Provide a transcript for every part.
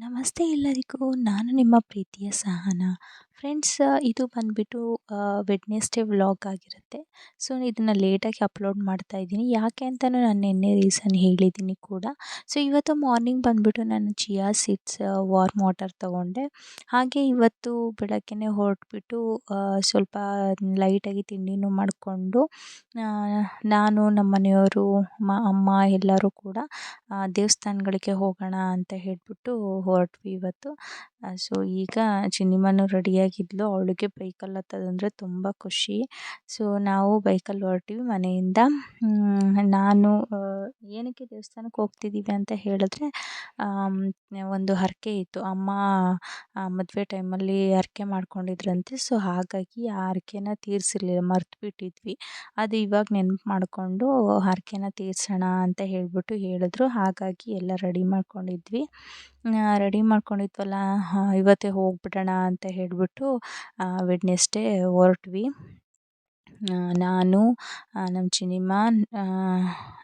ನಮಸ್ತೆ ಎಲ್ಲರಿಗೂ. ನಾನು ನಿಮ್ಮ ಪ್ರೀತಿಯ ಸಹನಾ. ಫ್ರೆಂಡ್ಸ್ ಇದು ಬಂದುಬಿಟ್ಟು ವೆಡ್ನೆಸ್ಡೇ ವ್ಲಾಗ್ ಆಗಿರುತ್ತೆ. ಸೊ, ಇದನ್ನು ಲೇಟಾಗಿ ಅಪ್ಲೋಡ್ ಮಾಡ್ತಾ ಇದ್ದೀನಿ. ಯಾಕೆ ಅಂತಲೂ ನಾನು ನಿನ್ನೆ ರೀಸನ್ ಹೇಳಿದ್ದೀನಿ ಕೂಡ. ಸೊ, ಇವತ್ತು ಮಾರ್ನಿಂಗ್ ಬಂದುಬಿಟ್ಟು ನಾನು ಚಿಯಾ ಸೀಡ್ಸ್ ವಾರ್ಮ್ ವಾಟರ್ ತೊಗೊಂಡೆ. ಹಾಗೆ ಇವತ್ತು ಬೆಳಗ್ಗೆ ಹೊರಟ್ಬಿಟ್ಟು ಸ್ವಲ್ಪ ಲೈಟಾಗಿ ತಿಂಡಿನೂ ಮಾಡಿಕೊಂಡು ನಾನು ನಮ್ಮ ಮನೆಯವರು ಅಮ್ಮ ಎಲ್ಲರೂ ಕೂಡ ದೇವಸ್ಥಾನಗಳಿಗೆ ಹೋಗೋಣ ಅಂತ ಹೇಳಿಬಿಟ್ಟು ಹೊರಟ್ವಿ ಇವತ್ತು. ಸೊ, ಈಗ ಚಿನ್ನಿಮನು ರೆಡಿಯಾಗಿದ್ಲು ಅವಳಿಗೆ ಬೈಕಲ್ಲಿ ಹತ್ತೋದಂದ್ರೆ ತುಂಬ ಖುಷಿ. ಸೊ, ನಾವು ಬೈಕಲ್ಲಿ ಹೊರಟಿವಿ ಮನೆಯಿಂದ. ನಾನು ಏನಕ್ಕೆ ದೇವಸ್ಥಾನಕ್ಕೆ ಹೋಗ್ತಿದ್ದೀವಿ ಅಂತ ಹೇಳಿದ್ರೆ ಒಂದು ಹರಕೆ ಇತ್ತು. ಅಮ್ಮ ಮದುವೆ ಟೈಮಲ್ಲಿ ಹರಕೆ ಮಾಡ್ಕೊಂಡಿದ್ರಂತೆ. ಸೊ, ಹಾಗಾಗಿ ಆ ಹರಕೆನ ತೀರಿಸಿರ್ಲಿಲ್ಲ ಮರ್ತು ಬಿಟ್ಟಿದ್ವಿ ಅದು ಇವಾಗ ನೆನಪು ಮಾಡಿಕೊಂಡು ಹರಕೆನ ತೀರ್ಸೋಣ ಅಂತ ಹೇಳಿಬಿಟ್ಟು ಹೇಳಿದ್ರು. ಹಾಗಾಗಿ ಎಲ್ಲ ರೆಡಿ ಮಾಡ್ಕೊಂಡಿದ್ವಿ. ರೆಡಿ ಮಾಡ್ಕೊಂಡಿದ್ವಲ್ಲ ಇವತ್ತೇ ಹೋಗ್ಬಿಡೋಣ ಅಂತ ಹೇಳಿಬಿಟ್ಟು ವೆಡ್ನೆಸ್ಡೇ ಹೊರಟ್ವಿ. ನಾನು ನಮ್ಮ ಚಿನಿಮ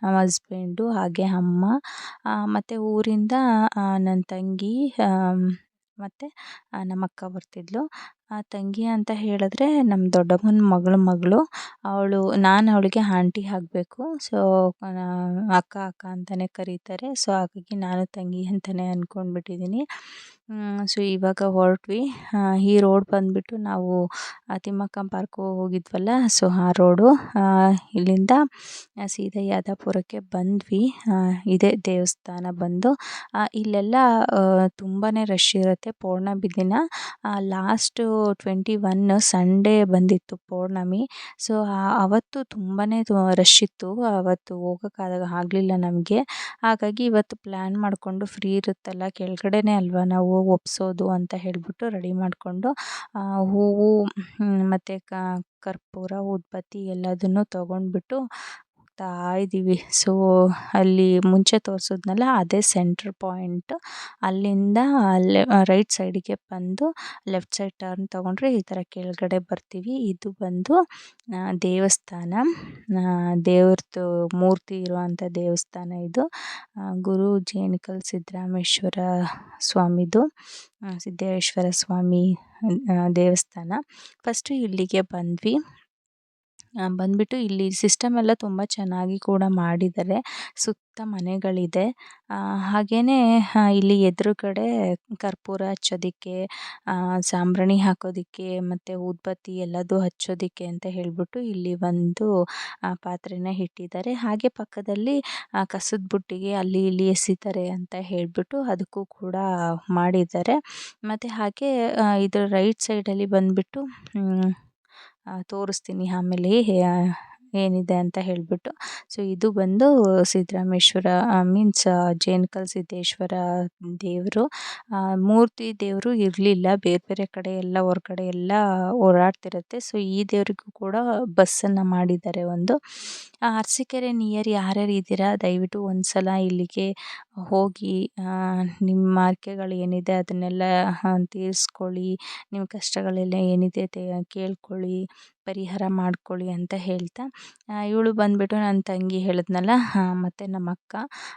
ನಮ್ಮ ಹಸ್ಬೆಂಡು ಹಾಗೆ ಅಮ್ಮ ಮತ್ತು ಊರಿಂದ ನನ್ನ ತಂಗಿ ಮತ್ತು ನಮ್ಮ ಅಕ್ಕ ಬರ್ತಿದ್ಳು ತಂಗಿ ಅಂತ ಹೇಳಿದ್ರೆ ನಮ್ಮ ದೊಡ್ಡಮ್ಮನ ಮಗಳ ಮಗಳು. ಅವಳು, ನಾನು ಅವಳಿಗೆ ಆಂಟಿ ಆಗಬೇಕು. ಸೊ ಅಕ್ಕ ಅಕ್ಕ ಅಂತಲೇ ಕರೀತಾರೆ. ಸೊ ಹಾಗಾಗಿ ನಾನು ತಂಗಿ ಅಂತಲೇ ಅಂದ್ಕೊಂಡ್ಬಿಟ್ಟಿದ್ದೀನಿ ಸೊ ಇವಾಗ ಹೊರಟ್ವಿ. ಈ ರೋಡ್ ಬಂದುಬಿಟ್ಟು ನಾವು ತಿಮ್ಮಕ್ಕ ಪಾರ್ಕ್ ಹೋಗಿದ್ವಲ್ಲ ಸೊ ಆ ರೋಡು ಇಲ್ಲಿಂದ ಸೀದಾ ಯಾದಾಪುರಕ್ಕೆ ಬಂದ್ವಿ. ಇದೇ ದೇವಸ್ಥಾನ ಬಂದು ಇಲ್ಲೆಲ್ಲ ತುಂಬಾ ರಶ್ ಇರುತ್ತೆ ಪೌರ್ಣಮಿ ದಿನ. ಲಾಸ್ಟು ಟ್ವೆಂಟಿ ಒನ್ ಸಂಡೇ ಬಂದಿತ್ತು ಪೌರ್ಣಮಿ. ಸೊ ಅವತ್ತು ತುಂಬಾ ರಶ್ ಇತ್ತು. ಅವತ್ತು ಹೋಗೋಕ್ಕಾಗ ಆಗಲಿಲ್ಲ ನಮಗೆ. ಹಾಗಾಗಿ ಇವತ್ತು ಪ್ಲ್ಯಾನ್ ಮಾಡಿಕೊಂಡು ಫ್ರೀ ಇರುತ್ತಲ್ಲ, ಕೆಳಗಡೆನೇ ಅಲ್ವಾ ನಾವು? ಒಪ್ಪಿಸೋದು ಅಂತ ಹೇಳಿಬಿಟ್ಟು ರೆಡಿ ಮಾಡಿಕೊಂಡು ಹೂವು ಮತ್ತು ಕರ್ಪೂರ ಉದ್ಬತ್ತಿ ಎಲ್ಲದನ್ನು ತೊಗೊಂಡ್ಬಿಟ್ಟು ಹೋಗ್ತಾ ಇದ್ದೀವಿ ಸೊ ಅಲ್ಲಿ ಮುಂಚೆ ತೋರಿಸಿದ್ನಲ್ಲ, ಅದೇ ಸೆಂಟ್ರ್ ಪಾಯಿಂಟ್ ಅಲ್ಲಿಂದ ಅಲ್ಲೇ ರೈಟ್ ಸೈಡಿಗೆ ಬಂದು ಲೆಫ್ಟ್ ಸೈಡ್ ಟರ್ನ್ ತೊಗೊಂಡ್ರೆ ಈ ಥರ ಕೆಳಗಡೆ ಬರ್ತೀವಿ. ಇದು ಬಂದು ದೇವಸ್ಥಾನ. ದೇವ್ರದ್ದು ಮೂರ್ತಿ ಇರುವಂಥ ದೇವಸ್ಥಾನ ಇದು. ಗುರು ಜೇನಿಕಲ್ ಸಿದ್ದರಾಮೇಶ್ವರ ಸ್ವಾಮಿದು. ಸಿದ್ದೇಶ್ವರ ಸ್ವಾಮಿ ದೇವಸ್ಥಾನ. ಫಸ್ಟು ಇಲ್ಲಿಗೆ ಬಂದ್ವಿ. ಬಂದುಬಿಟ್ಟು ಇಲ್ಲಿ ಸಿಸ್ಟಮ್ ಎಲ್ಲ ತುಂಬ ಚೆನ್ನಾಗಿ ಕೂಡ ಮಾಡಿದ್ದಾರೆ. ಸುತ್ತ ಮನೆಗಳಿದೆ. ಹಾಗೆಯೇ ಇಲ್ಲಿ ಎದುರುಗಡೆ ಕರ್ಪೂರ ಹಚ್ಚೋದಕ್ಕೆ ಸಾಂಬ್ರಾಣಿ ಹಾಕೋದಕ್ಕೆ ಮತ್ತು ಊದ್ಬತ್ತಿ ಎಲ್ಲದೂ ಹಚ್ಚೋದಕ್ಕೆ ಅಂತ ಹೇಳಿಬಿಟ್ಟು ಇಲ್ಲಿ ಒಂದು ಪಾತ್ರೆನ ಇಟ್ಟಿದ್ದಾರೆ. ಹಾಗೆ ಪಕ್ಕದಲ್ಲಿ ಕಸದ ಬುಟ್ಟಿಗೆ ಅಲ್ಲಿ ಇಲ್ಲಿ ಎಸಿತಾರೆ ಅಂತ ಹೇಳಿಬಿಟ್ಟು ಅದಕ್ಕೂ ಕೂಡ ಮಾಡಿದ್ದಾರೆ. ಮತ್ತು ಹಾಗೆ ಇದರ ರೈಟ್ ಸೈಡಲ್ಲಿ ಬಂದುಬಿಟ್ಟು ತೋರಿಸ್ತೀನಿ ಆಮೇಲೆ ಏನಿದೆ ಅಂತ ಹೇಳಿಬಿಟ್ಟು. ಸೊ ಇದು ಬಂದು ಸಿದ್ದರಾಮೇಶ್ವರ ಮೀನ್ಸ್ ಜೇನ್ಕಲ್ ಸಿದ್ದೇಶ್ವರ ದೇವರು. ಮೂರ್ತಿ ದೇವರು ಇರಲಿಲ್ಲ. ಬೇರೆ ಬೇರೆ ಕಡೆ ಎಲ್ಲ ಹೊರ್ಗಡೆ ಎಲ್ಲ ಓಡಾಡ್ತಿರುತ್ತೆ. ಸೊ ಈ ದೇವರಿಗೂ ಕೂಡ ಬಸ್ಸನ್ನು ಮಾಡಿದ್ದಾರೆ ಒಂದು. ಅರಸೀಕೆರೆ ನಿಯರ್ ಯಾರ್ಯಾರು ಇದ್ದೀರಾ? ದಯವಿಟ್ಟು ಒಂದು ಸಲ ಇಲ್ಲಿಗೆ ಹೋಗಿ ನಿಮ್ಮ ಮಾರ್ಕೆಗಳು ಏನಿದೆ ಅದನ್ನೆಲ್ಲ ತೀರಿಸ್ಕೊಳ್ಳಿ. ನಿಮ್ಮ ಕಷ್ಟಗಳೆಲ್ಲ ಏನಿದೆ ಕೇಳ್ಕೊಳ್ಳಿ, ಪರಿಹಾರ ಮಾಡ್ಕೊಳ್ಳಿ ಅಂತ ಹೇಳ್ತಾ ಇವಳು ಬಂದುಬಿಟ್ಟು ನನ್ನ ತಂಗಿ ಹೇಳಿದ್ನಲ್ಲ ಮತ್ತು ನಮ್ಮ ಅಕ್ಕ.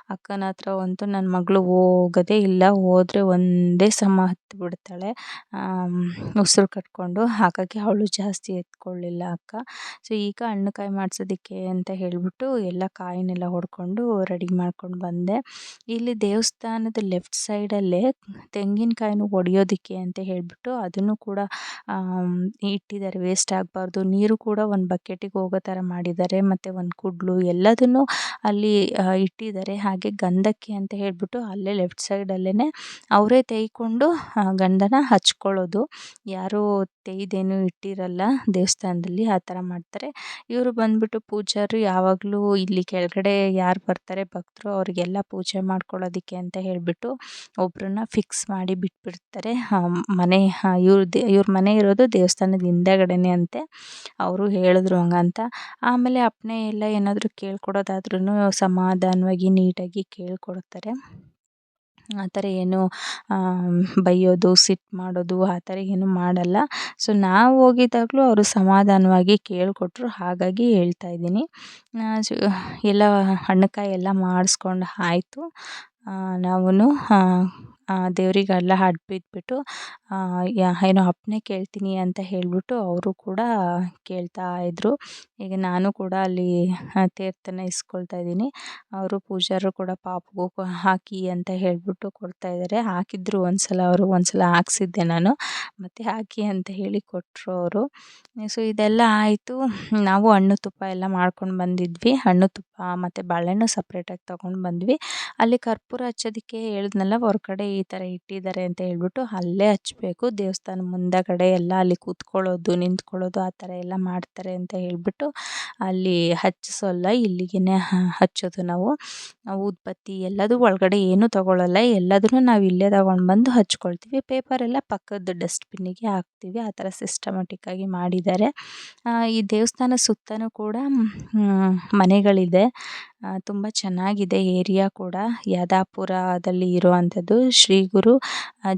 ಅಕ್ಕನ ಹತ್ರ ಅಂತೂ ನನ್ನ ಮಗಳು ಹೋಗೋದೇ ಇಲ್ಲ, ಹೋದರೆ ಒಂದೇ ಸಮ ಹತ್ತಿಬಿಡ್ತಾಳೆ ಉಸಿರು ಕಟ್ಕೊಂಡು ಹಾಗಾಗಿ ಅವಳು ಜಾಸ್ತಿ ಎತ್ಕೊಳ್ಳಿಲ್ಲ ಅಕ್ಕ. ಸೊ, ಈಗ ಹಣ್ಣು ಮಾಡಿಸೋದಕ್ಕೆ ಅಂತ ಹೇಳಿಬಿಟ್ಟು ಎಲ್ಲ ಕಾಯಿನೆಲ್ಲ ಹೊಡ್ಕೊಂಡು ರೆಡಿ ಮಾಡ್ಕೊಂಡು ಬಂದೆ. ಇಲ್ಲಿ ದೇವಸ್ಥಾನದ ಲೆಫ್ಟ್ ಸೈಡಲ್ಲೇ ತೆಂಗಿನಕಾಯಿನ ಒಡೆಯೋದಕ್ಕೆ ಅಂತ ಹೇಳಿಬಿಟ್ಟು ಅದನ್ನು ಕೂಡ ಇಟ್ಟಿದ್ದಾರೆ. ವೇಸ್ಟ್ ಆಗಬಾರ್ದು. ನೀರು ಕೂಡ ಒಂದು ಬಕೆಟಿಗೆ ಹೋಗೋ ಥರ ಮಾಡಿದ್ದಾರೆ. ಮತ್ತು ಒಂದು ಕುಡ್ಲು ಎಲ್ಲದನ್ನು ಅಲ್ಲಿ ಇಟ್ಟಿದ್ದಾರೆ. ಹಾಗೆ ಗಂಧಕ್ಕೆ ಅಂತ ಹೇಳಿಬಿಟ್ಟು ಅಲ್ಲೇ ಲೆಫ್ಟ್ ಸೈಡಲ್ಲೇ ಅವರೇ ತೇಯ್ಕೊಂಡು ಗಂಧನ ಹಚ್ಕೊಳ್ಳೋದು. ಯಾರೂ ತೆಯ್ದೇನು ಇಟ್ಟಿರಲ್ಲ ದೇವಸ್ಥಾನದಲ್ಲಿ, ಆ ಥರ ಮಾಡ್ತಾರೆ. ಇವರು ಬಂದುಬಿಟ್ಟು ಪೂಜಾರಿ ಯಾವಾಗಲೂ ಇಲ್ಲಿ ಕೆಳಗಡೆ ಯಾರು ಬರ್ತಾರೆ ಭಕ್ತರು ಅವರಿಗೆಲ್ಲ ಪೂಜೆ ಮಾಡ್ಕೊಳ್ಳೋದಕ್ಕೆ ಅಂತ ಹೇಳಿಬಿಟ್ಟು ಒಬ್ಬರನ್ನ ಫಿಕ್ಸ್ ಮಾಡಿ ಬಿಟ್ಬಿಡ್ತಾರೆ. ಮನೆ ಇವ್ರ ದೇ, ಇವ್ರ ಮನೆ ಇರೋದು ದೇವಸ್ಥಾನದ ಹಿಂದೆಗಡೆನೇ ಅಂತೆ. ಅವರು ಹೇಳಿದ್ರು ಹಂಗಂತ. ಆಮೇಲೆ ಅಪ್ಪಣೆ ಎಲ್ಲ ಏನಾದರೂ ಕೇಳ್ಕೊಡೋದಾದ್ರೂ ಸಮಾಧಾನವಾಗಿ, ನೀಟಾಗಿ ಕೇಳ್ಕೊಡ್ತಾರೆ. ಆ ಥರ ಏನು ಬೈಯೋದು ಸಿಟ್ಟು ಮಾಡೋದು ಆ ಥರ ಏನು ಮಾಡಲ್ಲ. ಸೊ ನಾವು ಹೋಗಿದ್ದಾಗಲೂ ಅವರು ಸಮಾಧಾನವಾಗಿ ಕೇಳಿಕೊಟ್ರು, ಹಾಗಾಗಿ ಹೇಳ್ತಾ ಇದ್ದೀನಿ. ಎಲ್ಲ ಹಣ್ಣು ಕಾಯಿ ಎಲ್ಲ ಮಾಡಿಸ್ಕೊಂಡು ಆಯಿತು. ನಾವು ದೇವರಿಗೆಲ್ಲ ಹಡ್ ಬಿದ್ದುಬಿಟ್ಟು ಏನೋ ಅಪ್ಪಣೆ ಕೇಳ್ತೀನಿ ಅಂತ ಹೇಳಿಬಿಟ್ಟು ಅವರು ಕೂಡ ಕೇಳ್ತಾ ಇದ್ದರು ಈಗ ನಾನು ಕೂಡ ಅಲ್ಲಿ ತೀರ್ಥನ ಇಸ್ಕೊಳ್ತಾ ಇದ್ದೀನಿ. ಅವರು ಪೂಜಾರು ಕೂಡ ಪಾಪಗೂ ಹಾಕಿ ಅಂತ ಹೇಳಿಬಿಟ್ಟು ಕೊಡ್ತಾ ಇದ್ದಾರೆ ಹಾಕಿದ್ರು ಒಂದು ಸಲ ಅವರು ಒಂದು ಸಲ ಹಾಕ್ಸಿದ್ದೆ ನಾನು. ಮತ್ತು ಹಾಕಿ ಅಂತ ಹೇಳಿ ಕೊಟ್ಟರು ಅವರು. ಸೊ, ಇದೆಲ್ಲ ಆಯಿತು. ನಾವು ಹಣ್ಣು ತುಪ್ಪ ಎಲ್ಲ ಮಾಡ್ಕೊಂಡು ಬಂದಿದ್ವಿ. ಹಣ್ಣು ತುಪ್ಪ ಮತ್ತು ಬಾಳೆಹಣ್ಣು ಸಪ್ರೇಟಾಗಿ ತೊಗೊಂಡು ಬಂದ್ವಿ. ಅಲ್ಲಿ ಕರ್ಪೂರ ಹಚ್ಚೋದಕ್ಕೆ ಹೇಳಿದ್ನಲ್ಲ, ಹೊರ್ಗಡೆ ಈ ಥರ ಇಟ್ಟಿದ್ದಾರೆ ಅಂತ ಹೇಳ್ಬಿಟ್ಟು ಅಲ್ಲೇ ಹಚ್ಚಬೇಕು ದೇವಸ್ಥಾನ ಮುಂದಗಡೆ ಎಲ್ಲ ಅಲ್ಲಿ ಕೂತ್ಕೊಳ್ಳೋದು, ನಿಂತ್ಕೊಳ್ಳೋದು ಆ ಥರ ಎಲ್ಲ ಮಾಡ್ತಾರೆ ಅಂತ ಹೇಳಿಬಿಟ್ಟು ಅಲ್ಲಿ ಹಚ್ಚಿಸೋಲ್ಲ ಇಲ್ಲಿಗೆ ಹಚ್ಚೋದು ನಾವು. ಉತ್ಪತ್ತಿ ಎಲ್ಲದೂ ಒಳಗಡೆ ಏನೂ ತೊಗೊಳ್ಳಲ್ಲ ಎಲ್ಲದನ್ನೂ ನಾವು ಇಲ್ಲೇ ತಗೊಂಡು ಬಂದು ಹಚ್ಕೊಳ್ತೀವಿ. ಪೇಪರೆಲ್ಲ ಪಕ್ಕದ ಡಸ್ಟ್ಬಿನ್ನಿಗೆ ಹಾಕ್ತೀವಿ. ಆ ಥರ ಸಿಸ್ಟಮೆಟಿಕ್ಕಾಗಿ ಮಾಡಿದ್ದಾರೆ. ಈ ದೇವಸ್ಥಾನ ಸುತ್ತಲೂ ಕೂಡ ಮನೆಗಳಿದೆ. ತುಂಬ ಚೆನ್ನಾಗಿದೆ ಏರಿಯಾ ಕೂಡ. ಯಾದಾಪುರದಲ್ಲಿ ಇರುವಂಥದ್ದು ಶ್ರೀ ಗುರು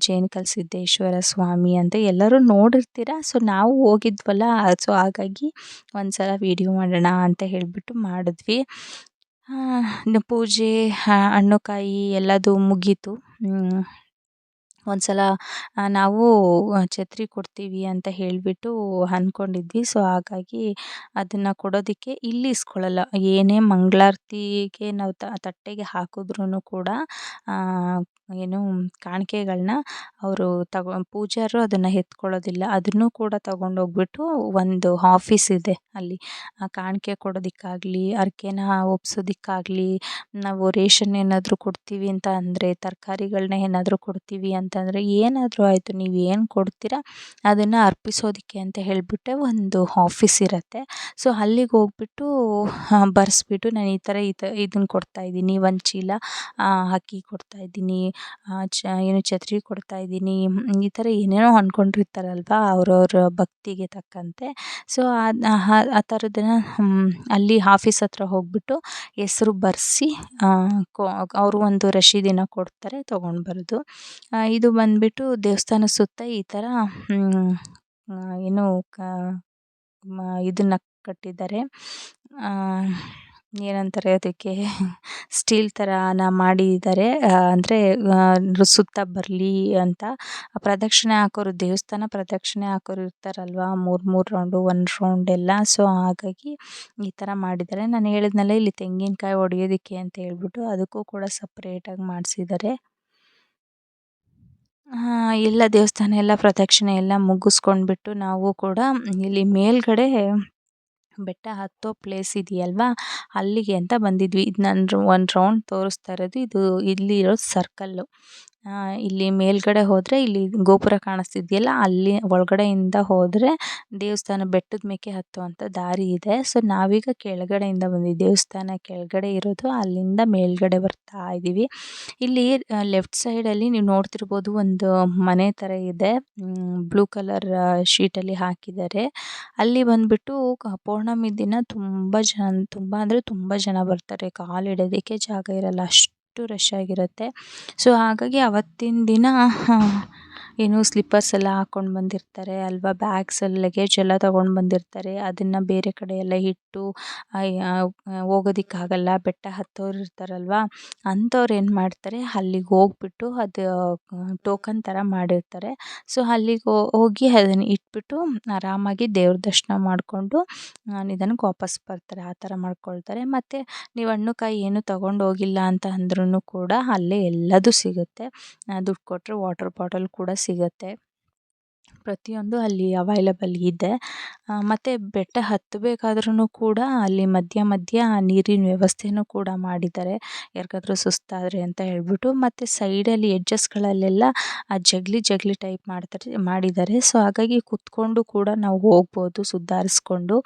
ಜೇನುಕಲ್ ಸಿದ್ದೇಶ್ವರ ಸ್ವಾಮಿ ಅಂತ ಎಲ್ಲರೂ ನೋಡಿರ್ತೀರ? ಸೊ ನಾವು ಹೋಗಿದ್ವಲ್ಲ ಸೊ ಹಾಗಾಗಿ ಒಂದು ಸಲ ವೀಡಿಯೋ ಮಾಡೋಣ ಅಂತ ಹೇಳಿಬಿಟ್ಟು ಮಾಡಿದ್ವಿ. ಪೂಜೆ ಹಣ್ಣು ಕಾಯಿ ಎಲ್ಲದು ಮುಗೀತು. ಒಂದು ಸಲ ನಾವು ಛತ್ರಿ ಕೊಡ್ತೀವಿ ಅಂತ ಹೇಳಿಬಿಟ್ಟು ಅಂದ್ಕೊಂಡಿದ್ವಿ ಸೊ, ಹಾಗಾಗಿ ಅದನ್ನು ಕೊಡೋದಕ್ಕೆ ಇಲ್ಲಿ ಇಸ್ಕೊಳ್ಳಲ್ಲ ಏನೇ ಮಂಗಳಾರತಿಗೆ ನಾವು ತಟ್ಟೆಗೆ ಹಾಕಿದ್ರೂ ಕೂಡ ಏನು ಕಾಣಿಕೆಗಳನ್ನ ಅವರು ತಗೊ ಪೂಜಾರರು ಅದನ್ನು ಎತ್ಕೊಳ್ಳೋದಿಲ್ಲ. ಅದನ್ನು ಕೂಡ ತಗೊಂಡೋಗ್ಬಿಟ್ಟು ಒಂದು ಆಫೀಸ್ ಇದೆ ಅಲ್ಲಿ. ಆ ಕಾಣಿಕೆ ಕೊಡೋದಕ್ಕಾಗಲಿ ಹರ್ಕೆನ ಒಪ್ಸೋದಕ್ಕಾಗಲಿ, ನಾವು ರೇಷನ್ ಏನಾದರೂ ಕೊಡ್ತೀವಿ ಅಂತ ಅಂದರೆ, ತರಕಾರಿಗಳ್ನ ಏನಾದರೂ ಕೊಡ್ತೀವಿ ಅಂತಂದರೆ ಏನಾದರೂ ಆಯಿತು, ನೀವು ಏನು ಕೊಡ್ತೀರಾ ಅದನ್ನು ಅರ್ಪಿಸೋದಕ್ಕೆ ಅಂತ ಹೇಳಿಬಿಟ್ಟೆ ಒಂದು ಆಫೀಸ್ ಇರುತ್ತೆ. ಸೊ, ಅಲ್ಲಿಗೆ ಹೋಗ್ಬಿಟ್ಟು ಬರೆಸ್ಬಿಟ್ಟು ನಾನು ಈ ಥರ ಈ ತ ಇದನ್ನು ಕೊಡ್ತಾಯಿದ್ದೀನಿ ಒಂದು ಚೀಲ ಅಕ್ಕಿ ಕೊಡ್ತಾಯಿದ್ದೀನಿ ಚ, ಏನು ಛತ್ರಿ ಕೊಡ್ತಾ ಇದ್ದೀನಿ. ಈ ಥರ ಏನೇನೋ ಅಂದ್ಕೊಂಡಿರ್ತಾರಲ್ವ ಅವ್ರವ್ರ ಭಕ್ತಿಗೆ ತಕ್ಕಂತೆ. ಸೊ ಆ ಥರದ್ದನ್ನ ಅಲ್ಲಿ ಆಫೀಸ್ ಹತ್ರ ಹೋಗ್ಬಿಟ್ಟು ಹೆಸ್ರು ಬರೆಸಿ ಕೊ, ಅವರು ಒಂದು ರಶೀದಿನ ಕೊಡ್ತಾರೆ, ತೊಗೊಂಡು ಬರೋದು. ಇದು ಬಂದುಬಿಟ್ಟು ದೇವಸ್ಥಾನ ಸುತ್ತ ಈ ಥರ ಏನು ಕ ಇದನ್ನು ಕಟ್ಟಿದ್ದಾರೆ. ಏನಂತಾರೆ ಅದಕ್ಕೆ ಸ್ಟೀಲ್ ಥರನ ಮಾಡಿದ್ದಾರೆ. ಅಂದರೆ ಸುತ್ತ ಬರಲಿ ಅಂತ. ಪ್ರದಕ್ಷಿಣೆ ಹಾಕೋರು, ದೇವಸ್ಥಾನ ಪ್ರದಕ್ಷಿಣೆ ಹಾಕೋರು ಇರ್ತಾರಲ್ವಾ? ಮೂರು ಮೂರು ರೌಂಡು, ಒಂದು ರೌಂಡ್ ಎಲ್ಲ. ಸೊ, ಹಾಗಾಗಿ ಈ ಥರ ಮಾಡಿದ್ದಾರೆ. ನಾನು ಹೇಳಿದ್ನಲ್ಲ, ಇಲ್ಲಿ ತೆಂಗಿನಕಾಯಿ ಹೊಡೆಯೋದಕ್ಕೆ ಅಂತ ಹೇಳ್ಬಿಟ್ಟು ಅದಕ್ಕೂ ಕೂಡ ಸಪ್ರೇಟಾಗಿ ಮಾಡಿಸಿದ್ದಾರೆ. ಎಲ್ಲ ದೇವಸ್ಥಾನ, ಎಲ್ಲ ಪ್ರದಕ್ಷಿಣೆ ಎಲ್ಲ ಮುಗಿಸ್ಕೊಂಡ್ಬಿಟ್ಟು ನಾವು ಕೂಡ ಇಲ್ಲಿ ಮೇಲ್ಗಡೆ ಬೆಟ್ಟ ಹತ್ತೋ ಪ್ಲೇಸ್ ಇದೆಯಲ್ವಾ? ಅಲ್ಲಿಗೆ ಅಂತ ಬಂದಿದ್ವಿ. ಇದು ನಾನು ಒಂದು ರೌಂಡ್ ತೋರಿಸ್ತಾ ಇರೋದು. ಇದು ಇಲ್ಲಿರೋ ಸರ್ಕಲ್ಲು ಇಲ್ಲಿ ಮೇಲ್ಗಡೆ ಹೋದರೆ ಇಲ್ಲಿ ಗೋಪುರ ಕಾಣಿಸ್ತಿದೆಯಲ್ಲ, ಅಲ್ಲಿ ಒಳಗಡೆಯಿಂದ ಹೋದರೆ ದೇವಸ್ಥಾನ ಬೆಟ್ಟದ ಮೇಲೆ ಹತ್ತುವಂಥ ದಾರಿ ಇದೆ. ಸೊ ನಾವೀಗ ಕೆಳಗಡೆಯಿಂದ ಬಂದಿದ್ದು ದೇವಸ್ಥಾನ ಕೆಳಗಡೆ ಇರೋದು, ಅಲ್ಲಿಂದ ಮೇಲ್ಗಡೆ ಬರ್ತಾ ಇದ್ದೀವಿ. ಇಲ್ಲಿ ಲೆಫ್ಟ್ ಸೈಡಲ್ಲಿ ನೀವು ನೋಡ್ತಿರ್ಬೋದು ಒಂದು ಮನೆ ಥರ ಇದೆ. ಬ್ಲೂ ಕಲರ್ ಶೀಟಲ್ಲಿ ಹಾಕಿದ್ದಾರೆ. ಅಲ್ಲಿ ಬಂದುಬಿಟ್ಟು ಪೌರ್ಣಮಿ ದಿನ ತುಂಬ ಜನ, ತುಂಬ ಅಂದರೆ ತುಂಬ ಜನ ಬರ್ತಾರೆ. ಕಾಲಿಡೋದಕ್ಕೆ ಜಾಗ ಇರಲ್ಲ. ಅಷ್ಟು ರಶ್ ಆಗಿರುತ್ತೆ. ಸೊ ಹಾಗಾಗಿ ಅವತ್ತಿನ ದಿನ ಏನು ಸ್ಲಿಪ್ಪರ್ಸ್ ಎಲ್ಲ ಹಾಕ್ಕೊಂಡು ಬಂದಿರ್ತಾರೆ ಅಲ್ವಾ? ಬ್ಯಾಗ್ಸಲ್ಲಿ ಲಗೇಜ್ ಎಲ್ಲ ತಗೊಂಡು ಬಂದಿರ್ತಾರೆ. ಅದನ್ನು ಬೇರೆ ಕಡೆ ಎಲ್ಲ ಇಟ್ಟು ಹೋಗೋದಿಕ್ಕಾಗಲ್ಲ. ಬೆಟ್ಟ ಹತ್ತೋರು ಇರ್ತಾರಲ್ವಾ? ಅಂಥವ್ರು ಏನು ಮಾಡ್ತಾರೆ? ಅಲ್ಲಿಗೆ ಹೋಗ್ಬಿಟ್ಟು ಅದು ಟೋಕನ್ ಥರ ಮಾಡಿರ್ತಾರೆ. ಸೊ ಅಲ್ಲಿಗೆ ಹೋಗಿ ಅದನ್ನು ಇಟ್ಬಿಟ್ಟು ಆರಾಮಾಗಿ ದೇವ್ರ ದರ್ಶನ ಮಾಡಿಕೊಂಡು ನಿಧಾನಕ್ಕೆ ವಾಪಸ್ ಬರ್ತಾರೆ. ಆ ಥರ ಮಾಡ್ಕೊಳ್ತಾರೆ. ಮತ್ತು ನೀವು ಹಣ್ಣು, ಕಾಯಿ ಏನು ತಗೊಂಡು ಹೋಗಿಲ್ಲ ಅಂತ ಅಂದ್ರೂ ಕೂಡ ಅಲ್ಲೇ ಎಲ್ಲದೂ ಸಿಗುತ್ತೆ. ದುಡ್ಡು ಕೊಟ್ಟರೆ ವಾಟರ್ ಬಾಟಲ್ ಕೂಡ ಸಿಗುತ್ತೆ. ಪ್ರತಿಯೊಂದು ಅಲ್ಲಿ ಅವೈಲಬಲ್ ಇದೆ. ಮತ್ತು ಬೆಟ್ಟ ಹತ್ತಬೇಕಾದ್ರೂ ಕೂಡ ಅಲ್ಲಿ ಮಧ್ಯ ಮಧ್ಯ ನೀರಿನ ವ್ಯವಸ್ಥೆನೂ ಕೂಡ ಮಾಡಿದ್ದಾರೆ. ಯಾರಿಗಾದ್ರೂ ಸುಸ್ತಾದರೆ ಅಂತ ಹೇಳ್ಬಿಟ್ಟು ಮತ್ತು ಸೈಡಲ್ಲಿ ಎಡ್ಜಸ್ಗಳಲ್ಲೆಲ್ಲ ಆ ಜಗಲಿ ಜಗಲಿ ಟೈಪ್ ಮಾಡ್ತಾರೆ, ಮಾಡಿದ್ದಾರೆ. ಸೊ ಹಾಗಾಗಿ ಕುತ್ಕೊಂಡು ಕೂಡ ನಾವು ಹೋಗ್ಬೋದು, ಸುಧಾರಿಸ್ಕೊಂಡು.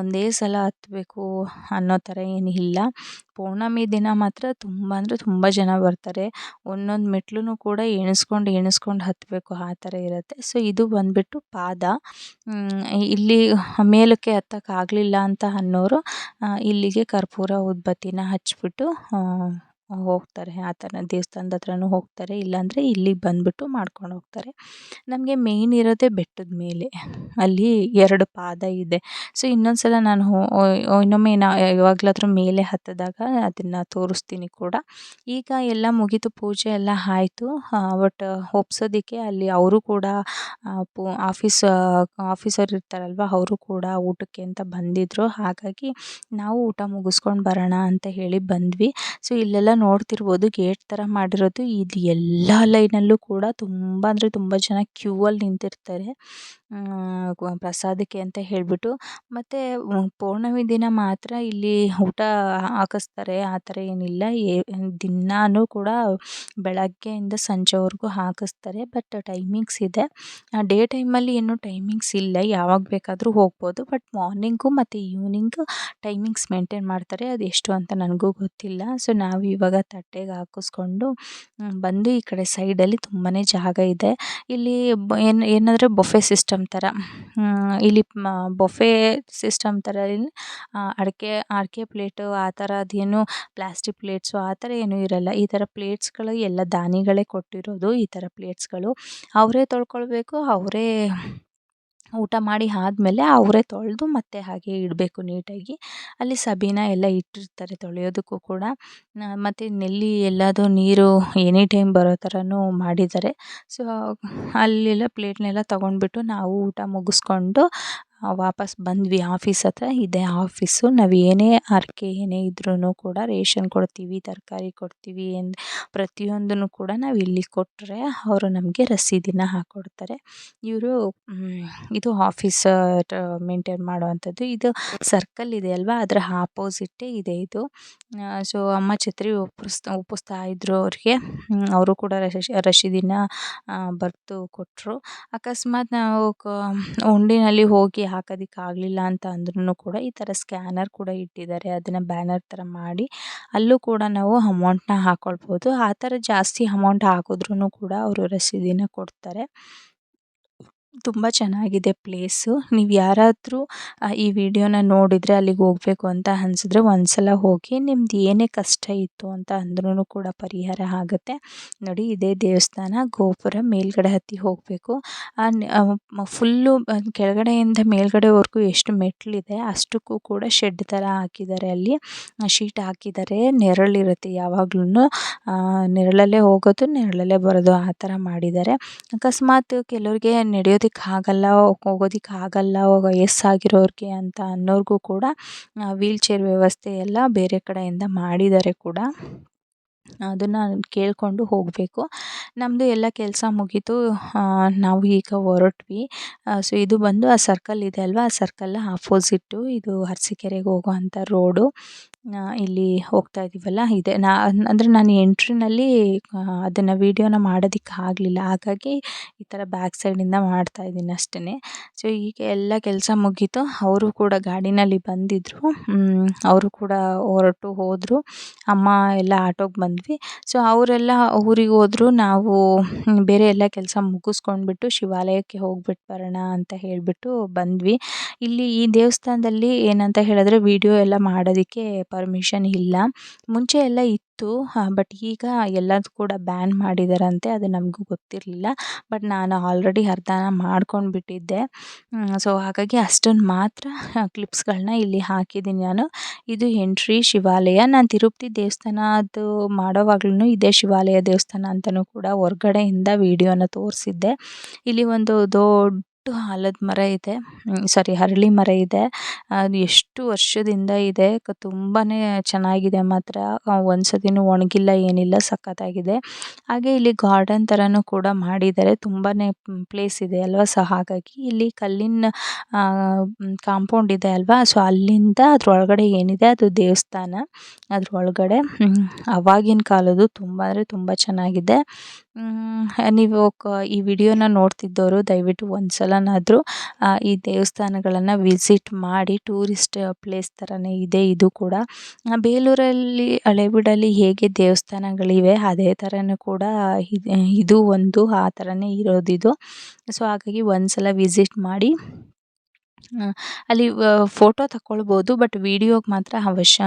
ಒಂದೇ ಸಲ ಹತ್ತಬೇಕು ಅನ್ನೋ ಥರ ಇಲ್ಲ ಪೌರ್ಣಮಿ ದಿನ ಮಾತ್ರ ತುಂಬ, ಅಂದರೆ ತುಂಬ ಜನ ಬರ್ತಾರೆ. ಒಂದೊಂದು ಮೆಟ್ಲೂ ಕೂಡ ಎಣಿಸ್ಕೊಂಡು ಎಣಿಸ್ಕೊಂಡು ಹತ್ತಬೇಕು ಆ ಥರ ಇರುತ್ತೆ. ಸೊ ಇದು ಬಂದುಬಿಟ್ಟು ಪಾದ ಇಲ್ಲಿ ಮೇಲಕ್ಕೆ ಹತ್ತೋಕ್ಕಾಗ್ಲಿಲ್ಲ ಅಂತ ಅನ್ನೋರು ಇಲ್ಲಿಗೆ ಕರ್ಪೂರ ಉದ್ಬತ್ತಿನ ಹಚ್ಬಿಟ್ಟು ಹೋಗ್ತಾರೆ, ಆ ಥರ ದೇವಸ್ಥಾನದ ಹತ್ರನೂ ಹೋಗ್ತಾರೆ, ಇಲ್ಲಾಂದರೆ ಇಲ್ಲಿಗೆ ಬಂದುಬಿಟ್ಟು ಮಾಡ್ಕೊಂಡು ಹೋಗ್ತಾರೆ. ನಮಗೆ ಮೇಯ್ನ್ ಇರೋದೇ ಬೆಟ್ಟದ ಮೇಲೆ. ಅಲ್ಲಿ ಎರಡು ಪಾದ ಇದೆ. ಸೊ ಇನ್ನೊಂದು ಸಲ ನಾನು ಇನ್ನೊಮ್ಮೆ ನಾ, ಯಾವಾಗಲಾದ್ರೂ ಮೇಲೆ ಹತ್ತಿದಾಗ ಅದನ್ನು ತೋರಿಸ್ತೀನಿ ಕೂಡ. ಈಗ ಎಲ್ಲ ಮುಗೀತು, ಪೂಜೆ ಎಲ್ಲ ಆಯ್ತು. ಬಟ್ ಒಪ್ಸೋದಕ್ಕೆ ಅಲ್ಲಿ ಅವರು ಕೂಡ ಆಫೀಸ್, ಆಫೀಸರ್ ಇರ್ತಾರಲ್ವ, ಅವರು ಕೂಡ ಊಟಕ್ಕೆ ಅಂತ ಬಂದಿದ್ದರು ಹಾಗಾಗಿ ನಾವು ಊಟ ಮುಗಿಸ್ಕೊಂಡು ಬರೋಣ ಅಂತ ಹೇಳಿ ಬಂದ್ವಿ. ಸೊ ಇಲ್ಲೆಲ್ಲ ನೋಡ್ತಿರ್ಬೋದು, ಗೇಟ್ ಥರ ಮಾಡಿರೋದು. ಇದು ಎಲ್ಲ ಲೈನಲ್ಲೂ ಕೂಡ ತುಂಬ ಅಂದರೆ ತುಂಬ ಜನ ಕ್ಯೂ ಅಲ್ಲಿ ನಿಂತಿರ್ತಾರೆ ಪ್ರಸಾದಕ್ಕೆ ಅಂತ ಹೇಳಿಬಿಟ್ಟು. ಮತ್ತು ಪೌರ್ಣಮಿ ದಿನ ಮಾತ್ರ ಇಲ್ಲಿ ಊಟ ಹಾಕಿಸ್ತಾರೆ. ಆ ಥರ ಏನಿಲ್ಲ. ಏ ದಿನಾನೂ ಕೂಡ ಬೆಳಗ್ಗೆಯಿಂದ ಸಂಜೆವರೆಗೂ ಹಾಕಿಸ್ತಾರೆ. ಬಟ್ ಟೈಮಿಂಗ್ಸ್ ಇದೆ. ಡೇ ಟೈಮಲ್ಲಿ ಏನು ಟೈಮಿಂಗ್ಸ್ ಇಲ್ಲ. ಯಾವಾಗ ಬೇಕಾದರೂ ಹೋಗ್ಬೋದು. ಬಟ್ ಮಾರ್ನಿಂಗು ಮತ್ತು ಈವ್ನಿಂಗು ಟೈಮಿಂಗ್ಸ್ ಮೇಂಟೈನ್ ಮಾಡ್ತಾರೆ. ಅದು ಎಷ್ಟು ಅಂತ ನನಗೂ ಗೊತ್ತಿಲ್ಲ. ಸೊ ನಾವು ಇವಾಗ ತಟ್ಟೆಗೆ ಹಾಕಿಸ್ಕೊಂಡು ಬಂದು ಈ ಕಡೆ ಸೈಡಲ್ಲಿ ತುಂಬಾ ಜಾಗ ಇದೆ. ಇಲ್ಲಿ ಏನು, ಏನಂದರೆ ಬೊಫೆ ಸಿಸ್ಟಮ್ ಥರ ಇಲ್ಲಿ ಬೊಫೆ ಸಿಸ್ಟಮ್ ಥರ ಇಲ್ಲಿ ಅಡಿಕೆ ಅಡಿಕೆ ಪ್ಲೇಟು ಆ ಥರ ಅದೇನು ಪ್ಲಾಸ್ಟಿಕ್ ಪ್ಲೇಟ್ಸು ಆ ಥರ ಏನೂ ಇರಲ್ಲ. ಈ ಥರ ಪ್ಲೇಟ್ಸ್ಗಳು ಎಲ್ಲ ದಾನಿಗಳೇ ಕೊಟ್ಟಿರೋದು ಈ ಥರ ಪ್ಲೇಟ್ಸ್ಗಳು ಅವರೇ ತೊಳ್ಕೊಳ್ಬೇಕು, ಅವರೇ ಊಟ ಮಾಡಿ ಆದ್ಮೇಲೆ ಅವರೇ ತೊಳೆದು ಮತ್ತೆ ಹಾಗೆ ಇಡಬೇಕು ನೀಟಾಗಿ. ಅಲ್ಲಿ ಸಬೀನ ಎಲ್ಲ ಇಟ್ಟಿರ್ತಾರೆ ತೊಳೆಯೋದಕ್ಕೂ ಕೂಡ. ಮತ್ತು ನೆಲ್ಲಿ ಎಲ್ಲದೂ ನೀರು ಎನಿ ಟೈಮ್ ಬರೋ ಥರನೂ ಮಾಡಿದ್ದಾರೆ. ಸೊ, ಅಲ್ಲೆಲ್ಲ ಪ್ಲೇಟ್ನೆಲ್ಲ ತೊಗೊಂಡ್ಬಿಟ್ಟು ನಾವು ಊಟ ಮುಗಿಸ್ಕೊಂಡು ವಾಪಸ್ ಬಂದ್ವಿ ಆಫೀಸ್ ಹತ್ರ, ಇದೆ ಆಫೀಸು. ನಾವು ಏನೇ ಹರಕೆ ಏನೇ ಇದ್ರೂ ಕೂಡ ರೇಷನ್ ಕೊಡ್ತೀವಿ, ತರಕಾರಿ ಕೊಡ್ತೀವಿ ಎಂದು ಪ್ರತಿಯೊಂದನ್ನು ಕೂಡ ನಾವು ಇಲ್ಲಿ ಕೊಟ್ಟರೆ ಅವರು ನಮಗೆ ರಸೀದಿನ ಹಾಕ್ಕೊಡ್ತಾರೆ ಇವರು ಇದು ಆಫೀಸ್ ಮೇಂಟೈನ್ ಮಾಡುವಂಥದ್ದು. ಇದು ಸರ್ಕಲ್ ಇದೆ ಅಲ್ವಾ? ಅದರ ಆಪೋಸಿಟ್ಟೇ ಇದೆ ಇದು. ಸೊ, ಅಮ್ಮ ಛತ್ರಿ ಒಪ್ಪಿಸ್ತಾ ಒಪ್ಪಿಸ್ತಾ ಇದ್ದರು ಅವ್ರಿಗೆ. ಅವರು ಕೂಡ ರಶೀದಿನ ಬರೆದು ಕೊಟ್ಟರು ಅಕಸ್ಮಾತ್ ನಾವು ಕ ಹುಂಡಿನಲ್ಲಿ ಹೋಗಿ ಹಾಕೋದಿಕ್ಕೆ ಆಗಲಿಲ್ಲ ಅಂತ ಅಂದ್ರೂ ಕೂಡ ಈ ಥರ ಸ್ಕ್ಯಾನರ್ ಕೂಡ ಇಟ್ಟಿದ್ದಾರೆ. ಅದನ್ನು ಬ್ಯಾನರ್ ಥರ ಮಾಡಿ ಅಲ್ಲೂ ಕೂಡ ನಾವು ಅಮೌಂಟನ್ನ ಹಾಕ್ಕೊಳ್ಬೋದು ಆ ಥರ ಜಾಸ್ತಿ ಅಮೌಂಟ್ ಹಾಕಿದ್ರೂ ಕೂಡ ಅವರು ರಸೀದಿನ ಕೊಡ್ತಾರೆ. ತುಂಬ ಚೆನ್ನಾಗಿದೆ ಪ್ಲೇಸು. ನೀವು ಯಾರಾದರೂ ಈ ವಿಡಿಯೋನ ನೋಡಿದರೆ ಅಲ್ಲಿಗೆ ಹೋಗ್ಬೇಕು ಅಂತ ಅನ್ಸಿದ್ರೆ ಒಂದು ಸಲ ಹೋಗಿ ನಿಮ್ದು ಏನೇ ಕಷ್ಟ ಇತ್ತು ಅಂತ ಅಂದ್ರೂ ಕೂಡ ಪರಿಹಾರ ಆಗುತ್ತೆ. ನೋಡಿ, ಇದೇ ದೇವಸ್ಥಾನ ಗೋಪುರ ಮೇಲ್ಗಡೆ ಹತ್ತಿ ಹೋಗಬೇಕು. ಫುಲ್ಲು ಕೆಳಗಡೆಯಿಂದ ಮೇಲ್ಗಡೆವರೆಗೂ ಎಷ್ಟು ಮೆಟ್ಲಿದೆ ಅಷ್ಟಕ್ಕೂ ಕೂಡ ಶೆಡ್ ಥರ ಹಾಕಿದ್ದಾರೆ ಅಲ್ಲಿ. ಶೀಟ್ ಹಾಕಿದ್ದಾರೆ, ನೆರಳಿರುತ್ತೆ ಯಾವಾಗ್ಲೂ ನೆರಳಲ್ಲೇ ಹೋಗೋದು, ನೆರಳಲ್ಲೇ ಬರೋದು ಆ ಥರ ಮಾಡಿದ್ದಾರೆ. ಅಕಸ್ಮಾತ್ ಕೆಲವ್ರಿಗೆ ನಡೆಯೋದಕ್ಕೆ ಆಗಲ್ಲ ಹೋಗೋದಿಕ್ಕೆ ಆಗಲ್ಲ ವಯಸ್ಸಾಗಿರೋರಿಗೆ ಅಂತ ಅನ್ನೋರಿಗೂ ಕೂಡ ವೀಲ್ ಚೇರ್ ವ್ಯವಸ್ಥೆ ಎಲ್ಲ ಬೇರೆ ಕಡೆಯಿಂದ ಮಾಡಿದ್ದಾರೆ ಕೂಡ ಅದನ್ನು ಕೇಳಿಕೊಂಡು ಹೋಗಬೇಕು. ನಮ್ಮದು ಎಲ್ಲ ಕೆಲಸ ಮುಗೀತು. ನಾವು ಈಗ ಹೊರಟ್ವಿ. ಸೊ ಇದು ಬಂದು ಆ ಸರ್ಕಲ್ ಇದೆ ಅಲ್ವಾ? ಆ ಸರ್ಕಲ್ ಆಪೋಸಿಟ್ಟು ಇದು ಅರಸೀಕೆರೆಗೆ ಹೋಗುವಂಥ ರೋಡು ಇಲ್ಲಿ ಹೋಗ್ತಾ ಇದ್ದೀವಲ್ಲ ಇದೆ. ನಾ, ಅಂದರೆ ನಾನು ಎಂಟ್ರಿನಲ್ಲಿ ಅದನ್ನು ವೀಡಿಯೋನ ಮಾಡೋದಕ್ಕೆ ಆಗಲಿಲ್ಲ. ಹಾಗಾಗಿ ಈ ಥರ ಬ್ಯಾಕ್ ಸೈಡಿಂದ ಮಾಡ್ತಾ ಇದ್ದೀನಿ ಅಷ್ಟೇ ಸೊ, ಈಗ ಎಲ್ಲ ಕೆಲಸ ಮುಗೀತು. ಅವರು ಕೂಡ ಗಾಡಿನಲ್ಲಿ ಬಂದಿದ್ದರು ಅವರು ಕೂಡ ಹೊರಟು ಹೋದರು. ಅಮ್ಮ ಎಲ್ಲ ಆಟೋಗೆ ಬಂದ್ವಿ. ಸೊ, ಅವರೆಲ್ಲ ಊರಿಗೆ ಹೋದ್ರು. ನಾವು ಬೇರೆ ಎಲ್ಲ ಕೆಲಸ ಮುಗಿಸ್ಕೊಂಡ್ಬಿಟ್ಟು ಶಿವಾಲಯಕ್ಕೆ ಹೋಗ್ಬಿಟ್ಟು ಬರೋಣ ಅಂತ ಹೇಳಿಬಿಟ್ಟು ಬಂದ್ವಿ. ಇಲ್ಲಿ ಈ ದೇವಸ್ಥಾನದಲ್ಲಿ ಏನಂತ ಹೇಳಿದ್ರೆ ವೀಡಿಯೋ ಎಲ್ಲ ಮಾಡೋದಕ್ಕೆ ಪರ್ಮಿಷನ್ ಇಲ್ಲ. ಮುಂಚೆ ಎಲ್ಲ ಇತ್ತು ಬಟ್ ಈಗ ಎಲ್ಲದೂ ಕೂಡ ಬ್ಯಾನ್ ಮಾಡಿದಾರಂತೆ, ಅದು ನಮಗೂ ಗೊತ್ತಿರಲಿಲ್ಲ. ಬಟ್ ನಾನು ಆಲ್ರೆಡಿ ಅರ್ಧನ ಮಾಡ್ಕೊಂಡು ಬಿಟ್ಟಿದ್ದೆ ಸೊ ಹಾಗಾಗಿ ಅಷ್ಟೊಂದು ಮಾತ್ರ ಕ್ಲಿಪ್ಸ್ಗಳನ್ನ ಇಲ್ಲಿ ಹಾಕಿದ್ದೀನಿ ನಾನು. ಇದು ಎಂಟ್ರಿ ಶಿವಾಲಯ. ನಾನು ತಿರುಪತಿ ದೇವಸ್ಥಾನ ಅದು ಮಾಡೋವಾಗ್ಲೂ ಇದೇ ಶಿವಾಲಯ ದೇವಸ್ಥಾನ ಅಂತಲೂ ಕೂಡ ಹೊರ್ಗಡೆಯಿಂದ ವಿಡಿಯೋನ ತೋರಿಸಿದ್ದೆ. ಇಲ್ಲಿ ಒಂದು ದೊಡ್ಡ ಆಲದ ಮರ ಇದೆ. ಸಾರಿ ಅರಳಿ ಮರ ಇದೆ. ಅದು ಎಷ್ಟು ವರ್ಷದಿಂದ ಇದೆ. ತುಂಬಾ ಚೆನ್ನಾಗಿದೆ ಮಾತ್ರ. ಒಂದು ಸತಿನೂ ಒಣಗಿಲ್ಲ, ಏನಿಲ್ಲ, ಸಖತ್ತಾಗಿದೆ. ಹಾಗೆ ಇಲ್ಲಿ ಗಾರ್ಡನ್ ಥರನೂ ಕೂಡ ಮಾಡಿದ್ದಾರೆ. ತುಂಬಾ ಪ್ಲೇಸ್ ಇದೆ ಅಲ್ವಾ? ಸೊ ಹಾಗಾಗಿ ಇಲ್ಲಿ ಕಲ್ಲಿನ ಕಾಂಪೌಂಡ್ ಇದೆ ಅಲ್ವಾ? ಸೊ ಅಲ್ಲಿಂದ ಅದ್ರೊಳಗಡೆ ಏನಿದೆ? ಅದು ದೇವಸ್ಥಾನ. ಅದ್ರ ಒಳಗಡೆ ಅವಾಗಿನ ಕಾಲದ್ದು ತುಂಬ ಅಂದರೆ ತುಂಬ ಚೆನ್ನಾಗಿದೆ. ನೀವು ಈ ವಿಡಿಯೋನ ನೋಡ್ತಿದ್ದವರು ದಯವಿಟ್ಟು ಒಂದು ಸಲನಾದರೂ ಈ ದೇವಸ್ಥಾನಗಳನ್ನು ವಿಸಿಟ್ ಮಾಡಿ ಟೂರಿಸ್ಟ್ ಪ್ಲೇಸ್ ಥರನೇ ಇದೆ ಇದು ಕೂಡ. ಬೇಲೂರಲ್ಲಿ, ಹಳೆಬೀಡಲ್ಲಿ ಹೇಗೆ ದೇವಸ್ಥಾನಗಳಿವೆ, ಅದೇ ಥರನೂ ಕೂಡ ಇದು ಒಂದು ಆ ಥರನೇ ಇರೋದಿದು. ಸೊ ಹಾಗಾಗಿ ಒಂದ್ಸಲ ವಿಸಿಟ್ ಮಾಡಿ ಅಲ್ಲಿ ಫೋಟೋ ತಗೊಳ್ಬೋದು ಬಟ್ ವೀಡಿಯೋಗೆ ಮಾತ್ರ ಅವಶ್ಯ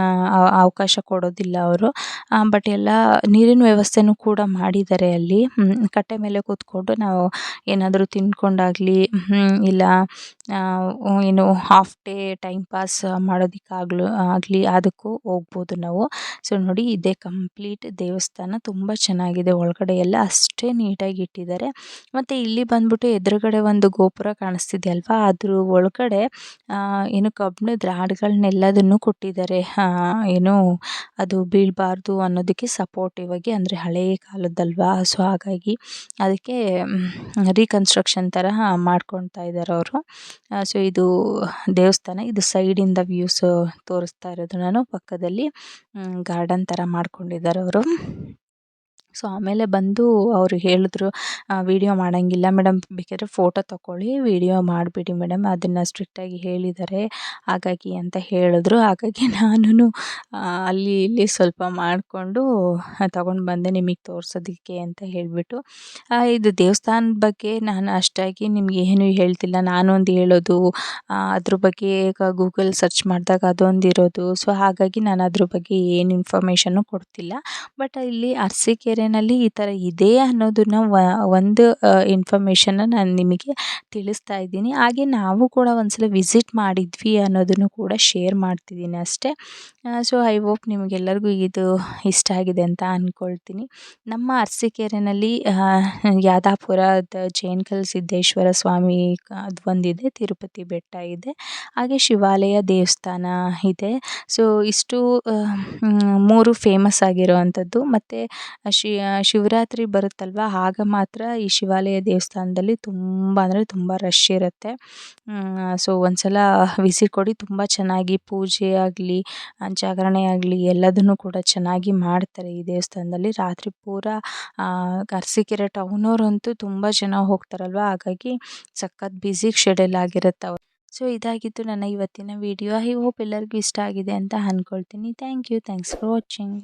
ಅವಕಾಶ ಕೊಡೋದಿಲ್ಲ ಅವರು. ಬಟ್ ಎಲ್ಲ ನೀರಿನ ವ್ಯವಸ್ಥೆನೂ ಕೂಡ ಮಾಡಿದ್ದಾರೆ ಅಲ್ಲಿ. ಕಟ್ಟೆ ಮೇಲೆ ಕೂತ್ಕೊಂಡು ನಾವು ಏನಾದರೂ ತಿಂದ್ಕೊಂಡಾಗಲಿ ಇಲ್ಲ ಏನು ಹಾಫ್ ಡೇ ಟೈಮ್ ಪಾಸ್ ಮಾಡೋದಕ್ಕಾಗ್ಲು, ಆಗಲಿ, ಅದಕ್ಕೂ ಹೋಗ್ಬೋದು ನಾವು. ಸೊ ನೋಡಿ, ಇದೇ ಕಂಪ್ಲೀಟ್ ದೇವಸ್ಥಾನ. ತುಂಬ ಚೆನ್ನಾಗಿದೆ. ಒಳಗಡೆ ಎಲ್ಲ ಅಷ್ಟೇ ನೀಟಾಗಿ ಇಟ್ಟಿದ್ದಾರೆ. ಮತ್ತು ಇಲ್ಲಿ ಬಂದ್ಬಿಟ್ಟು ಎದುರುಗಡೆ ಒಂದು ಗೋಪುರ ಕಾಣಿಸ್ತಿದೆ ಅಲ್ವಾ? ಅದ್ರ ಒಳಗಡೆ ಏನು ಕಬ್ಬಿಣದ ರಾಡ್ಗಳನ್ನೆಲ್ಲದನ್ನು ಕೊಟ್ಟಿದ್ದಾರೆ. ಏನು ಅದು ಬೀಳಬಾರ್ದು ಅನ್ನೋದಕ್ಕೆ ಸಪೋರ್ಟಿವ್ ಆಗಿ ಅಂದರೆ ಹಳೆಯ ಕಾಲದ್ದಲ್ವಾ ಸೊ ಹಾಗಾಗಿ ಅದಕ್ಕೆ ರೀಕನ್ಸ್ಟ್ರಕ್ಷನ್ ಥರ ಮಾಡ್ಕೊಳ್ತಾ ಇದ್ದಾರೆ ಅವರು. ಸೊ ಇದು ದೇವಸ್ಥಾನ, ಇದು ಸೈಡಿಂದ ವ್ಯೂಸು ತೋರಿಸ್ತಾ ಇರೋದು ನಾನು. ಪಕ್ಕದಲ್ಲಿ ಗಾರ್ಡನ್ ಥರ ಮಾಡ್ಕೊಂಡಿದ್ದಾರೆ ಅವರು. ಸೊ ಆಮೇಲೆ ಬಂದು ಅವರು ಹೇಳಿದ್ರು ವೀಡಿಯೋ ಮಾಡೋಂಗಿಲ್ಲ ಮೇಡಮ್ ಬೇಕಾದ್ರೆ ಫೋಟೋ ತಗೊಳ್ಳಿ ವೀಡಿಯೋ ಮಾಡಬೇಡಿ ಮೇಡಮ್ ಅದನ್ನು ಸ್ಟ್ರಿಕ್ಟಾಗಿ ಹೇಳಿದ್ದಾರೆ ಹಾಗಾಗಿ ಅಂತ ಹೇಳಿದ್ರು. ಹಾಗಾಗಿ ನಾನು ಅಲ್ಲಿ ಇಲ್ಲಿ ಸ್ವಲ್ಪ ಮಾಡಿಕೊಂಡು ತಗೊಂಡು ಬಂದೆ ನಿಮಗೆ ತೋರಿಸೋದಕ್ಕೆ ಅಂತ ಹೇಳಿಬಿಟ್ಟು. ಇದು ದೇವಸ್ಥಾನದ ಬಗ್ಗೆ ನಾನು ಅಷ್ಟಾಗಿ ನಿಮ್ಗೆ ಏನೂ ಹೇಳ್ತಿಲ್ಲ. ನಾನು ಒಂದು ಹೇಳೋದು ಅದ್ರ ಬಗ್ಗೆ ಈಗ ಗೂಗಲ್ ಸರ್ಚ್ ಮಾಡಿದಾಗ ಅದೊಂದು ಇರೋದು. ಸೊ ಹಾಗಾಗಿ ನಾನು ಅದ್ರ ಬಗ್ಗೆ ಏನು ಇನ್ಫಾರ್ಮೇಷನ್ನು ಕೊಡ್ತಿಲ್ಲ. ಬಟ್ ಇಲ್ಲಿ ಅರಸೀಕೆರೆಯಲ್ಲಿ ಈ ಥರ ಇದೆ ಅನ್ನೋದನ್ನು ಒಂದು ಇನ್ಫಾರ್ಮೇಷನ್ನ ನಾನು ನಿಮಗೆ ತಿಳಿಸ್ತಾ ಇದ್ದೀನಿ. ಹಾಗೆ ನಾವು ಕೂಡ ಒಂದ್ಸಲ ವಿಸಿಟ್ ಮಾಡಿದ್ವಿ ಅನ್ನೋದನ್ನು ಕೂಡ ಶೇರ್ ಮಾಡ್ತಿದ್ದೀನಿ ಅಷ್ಟೇ. ಸೊ ಐ ಹೋಪ್ ನಿಮಗೆಲ್ಲರಿಗೂ ಇದು ಇಷ್ಟ ಆಗಿದೆ ಅಂತ ಅಂದ್ಕೊಳ್ತೀನಿ ನಮ್ಮ ಅರಸಿಕೆರೆನಲ್ಲಿ ಯಾದಾಪುರದ ಜೇನ್ಕಲ್ ಸಿದ್ದೇಶ್ವರ ಸ್ವಾಮಿ ಅದು ಒಂದಿದೆ, ತಿರುಪತಿ ಬೆಟ್ಟ ಇದೆ, ಹಾಗೆ ಶಿವಾಲಯ ದೇವಸ್ಥಾನ ಇದೆ. ಸೊ ಇಷ್ಟು ಮೂರು ಫೇಮಸ್ ಆಗಿರುವಂಥದ್ದು. ಮತ್ತು ಶಿವರಾತ್ರಿ ಬರುತ್ತಲ್ವ? ಆಗ ಮಾತ್ರ ಈ ಶಿವಾಲಯ ದೇವಸ್ಥಾನದಲ್ಲಿ ತುಂಬ, ಅಂದರೆ ತುಂಬ ರಶ್ ಇರುತ್ತೆ. ಸೊ ಒಂದ್ಸಲ ವಿಸಿಟ್ ಕೊಡಿ. ತುಂಬ ಚೆನ್ನಾಗಿ ಪೂಜೆ ಆಗಲಿ ಜಾಗರಣೆ ಆಗಲಿ, ಎಲ್ಲದನ್ನು ಕೂಡ ಚೆನ್ನಾಗಿ ಮಾಡ್ತಾರೆ ಈ ದೇವಸ್ಥಾನದಲ್ಲಿ. ರಾತ್ರಿ ಪೂರ ಅರಸೀಕೆರೆ ಟೌನವರಂತೂ ತುಂಬ ಜನ ಹೋಗ್ತಾರಲ್ವ? ಹಾಗಾಗಿ ಸಖತ್ ಬ್ಯುಸಿ ಶೆಡ್ಯೂಲ್ ಆಗಿರುತ್ತೆ ಸೊ ಇದಾಗಿತ್ತು ನನ್ನ ಇವತ್ತಿನ ವಿಡಿಯೋ ಐ ಹೋಪ್ ಎಲ್ಲರಿಗೂ ಇಷ್ಟ ಆಗಿದೆ ಅಂತ ಅಂದ್ಕೊಳ್ತೀನಿ thank you thanks for watching